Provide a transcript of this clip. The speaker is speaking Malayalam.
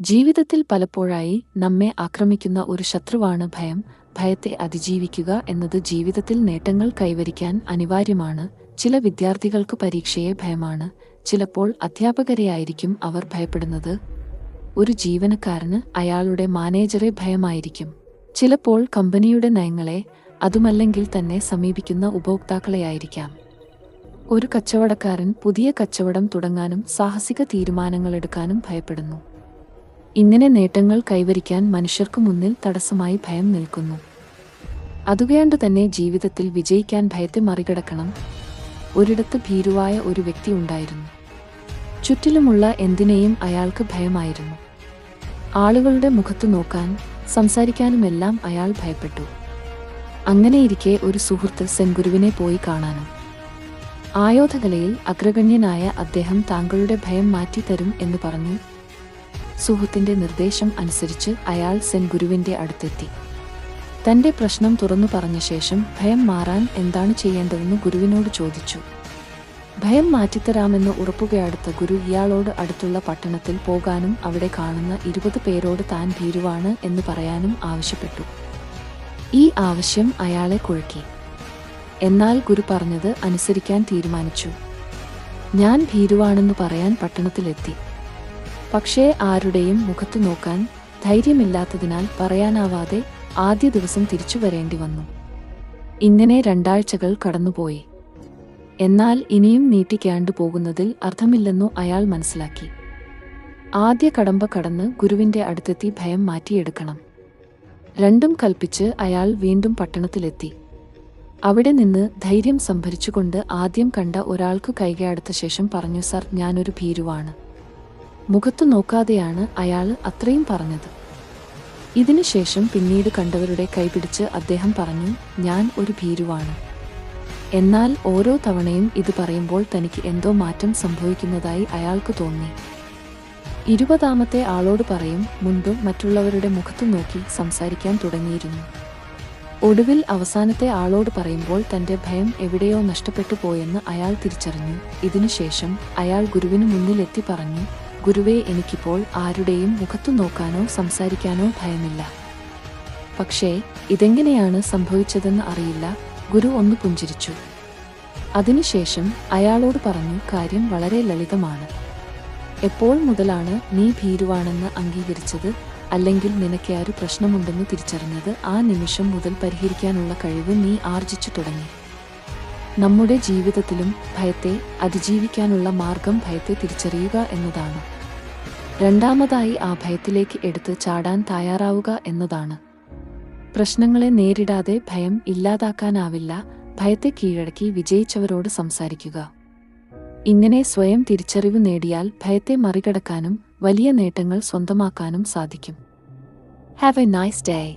ജീവിതത്തിൽ പലപ്പോഴായി നമ്മെ ആക്രമിക്കുന്ന ഒരു ശത്രുവാണ് ഭയം. ഭയത്തെ അതിജീവിക്കുക എന്നത് ജീവിതത്തിൽ നേട്ടങ്ങൾ കൈവരിക്കാൻ അനിവാര്യമാണ്. ചില വിദ്യാർത്ഥികൾക്ക് പരീക്ഷയെ ഭയമാണ്. ചിലപ്പോൾ അധ്യാപകരെയായിരിക്കും അവർ ഭയപ്പെടുന്നത്. ഒരു ജീവനക്കാരന് അയാളുടെ മാനേജറെ ഭയമായിരിക്കും. ചിലപ്പോൾ കമ്പനിയുടെ നയങ്ങളെ അതുമല്ലെങ്കിൽ തന്നെ സമീപിക്കുന്ന ഉപഭോക്താക്കളെയായിരിക്കാം. ഒരു കച്ചവടക്കാരൻ പുതിയ കച്ചവടം തുടങ്ങാനും സാഹസിക തീരുമാനങ്ങളെടുക്കാനും ഭയപ്പെടുന്നു. ഇങ്ങനെ നേട്ടങ്ങൾ കൈവരിക്കാൻ മനുഷ്യർക്ക് മുന്നിൽ തടസ്സമായി ഭയം നിൽക്കുന്നു. അതുകയാണ്ട് തന്നെ ജീവിതത്തിൽ വിജയിക്കാൻ ഭയത്തെ മറികടക്കണം. ഒരിടത്ത് ഭീരുവായ ഒരു വ്യക്തി ഉണ്ടായിരുന്നു. ചുറ്റിലുമുള്ള എന്തിനേയും അയാൾക്ക് ഭയമായിരുന്നു. ആളുകളുടെ മുഖത്ത് നോക്കാൻ സംസാരിക്കാനുമെല്ലാം അയാൾ ഭയപ്പെട്ടു. അങ്ങനെയിരിക്കെ ഒരു സുഹൃത്ത് സെൻഗുരുവിനെ പോയി കാണാനും. ആയോധകലയിൽ അഗ്രഗണ്യനായ അദ്ദേഹം താങ്കളുടെ ഭയം മാറ്റിത്തരും എന്ന് പറഞ്ഞു സുഹൃത്തിന്റെ നിർദ്ദേശം അനുസരിച്ച് അയാൾ സെൻ ഗുരുവിന്റെ അടുത്തെത്തി. തന്റെ പ്രശ്നം തുറന്നു പറഞ്ഞ ശേഷം ഭയം മാറാൻ എന്താണ് ചെയ്യേണ്ടതെന്ന് ഗുരുവിനോട് ചോദിച്ചു. ഭയം മാറ്റിത്തരാമെന്ന് ഉറപ്പുകയടുത്ത ഗുരു ഇയാളോട് അടുത്തുള്ള പട്ടണത്തിൽ പോകാനും അവിടെ കാണുന്ന ഇരുപത് പേരോട് താൻ ഭീരുവാണ് എന്ന് പറയാനും ആവശ്യപ്പെട്ടു. ഈ ആവശ്യം അയാളെ കുഴക്കി. എന്നാൽ ഗുരു പറഞ്ഞത് അനുസരിക്കാൻ തീരുമാനിച്ചു. ഞാൻ ഭീരുവാണെന്ന് പറയാൻ പട്ടണത്തിലെത്തി. പക്ഷേ ആരുടെയും മുഖത്തു നോക്കാൻ ധൈര്യമില്ലാത്തതിനാൽ പറയാനാവാതെ ആദ്യ ദിവസം തിരിച്ചു വരേണ്ടി വന്നു. ഇങ്ങനെ രണ്ടാഴ്ചകൾ കടന്നുപോയി. എന്നാൽ ഇനിയും നീട്ടിക്കാണ്ടു പോകുന്നതിൽ അർത്ഥമില്ലെന്നു അയാൾ മനസ്സിലാക്കി. ആദ്യ കടമ്പ കടന്ന് ഗുരുവിന്റെ അടുത്തെത്തി ഭയം മാറ്റിയെടുക്കണം. രണ്ടും കൽപ്പിച്ച് അയാൾ വീണ്ടും പട്ടണത്തിലെത്തി. അവിടെ നിന്ന് ധൈര്യം സംഭരിച്ചുകൊണ്ട് ആദ്യം കണ്ട ഒരാൾക്ക് കൈകയടുത്ത ശേഷം പറഞ്ഞു സർ ഞാനൊരു ഭീരുവാണ്. മുഖത്തു നോക്കാതെയാണ് അയാൾ അത്രയും പറഞ്ഞത്. ഇതിനുശേഷം പിന്നീട് കണ്ടവരുടെ കൈപിടിച്ച് അദ്ദേഹം പറഞ്ഞു ഞാൻ ഒരു ഭീരുവാണ്. എന്നാൽ ഓരോ തവണയും ഇത് പറയുമ്പോൾ തനിക്ക് എന്തോ മാറ്റം സംഭവിക്കുന്നതായി അയാൾക്ക് തോന്നി. ഇരുപതാമത്തെ ആളോട് പറയും മുൻപ് മറ്റുള്ളവരുടെ മുഖത്തു നോക്കി സംസാരിക്കാൻ തുടങ്ങിയിരുന്നു. ഒടുവിൽ അവസാനത്തെ ആളോട് പറയുമ്പോൾ തന്റെ ഭയം എവിടെയോ നഷ്ടപ്പെട്ടു പോയെന്ന് അയാൾ തിരിച്ചറിഞ്ഞു. ഇതിനുശേഷം അയാൾ ഗുരുവിന് മുന്നിലെത്തി പറഞ്ഞു ഗുരുവേ എനിക്കിപ്പോൾ ആരുടെയും മുഖത്തു നോക്കാനോ സംസാരിക്കാനോ ഭയമില്ല. പക്ഷേ ഇതെങ്ങനെയാണ് സംഭവിച്ചതെന്ന് അറിയില്ല. ഗുരു ഒന്ന് പുഞ്ചിരിച്ചു. അതിനുശേഷം അയാളോട് പറഞ്ഞു കാര്യം വളരെ ലളിതമാണ്. എപ്പോൾ മുതലാണ് നീ ഭീരുവാണെന്ന് അംഗീകരിച്ചത്? അല്ലെങ്കിൽ നിനക്ക് ആരു പ്രശ്നമുണ്ടെന്ന് തിരിച്ചറിഞ്ഞത്? ആ നിമിഷം മുതൽ പരിഹരിക്കാനുള്ള കഴിവ് നീ ആർജിച്ചു തുടങ്ങി. നമ്മുടെ ജീവിതത്തിലും ഭയത്തെ അതിജീവിക്കാനുള്ള മാർഗം ഭയത്തെ തിരിച്ചറിയുക എന്നതാണ്. രണ്ടാമതായി ആ ഭയത്തിലേക്ക് എടുത്ത് ചാടാൻ തയ്യാറാവുക എന്നതാണ്. പ്രശ്നങ്ങളെ നേരിടാതെ ഭയം ഇല്ലാതാക്കാനാവില്ല ഭയത്തെ കീഴടക്കി വിജയിച്ചവരോട് സംസാരിക്കുക. ഇങ്ങനെ സ്വയം തിരിച്ചറിവ് നേടിയാൽ ഭയത്തെ മറികടക്കാനും വലിയ നേട്ടങ്ങൾ സ്വന്തമാക്കാനും സാധിക്കും. Have A nice day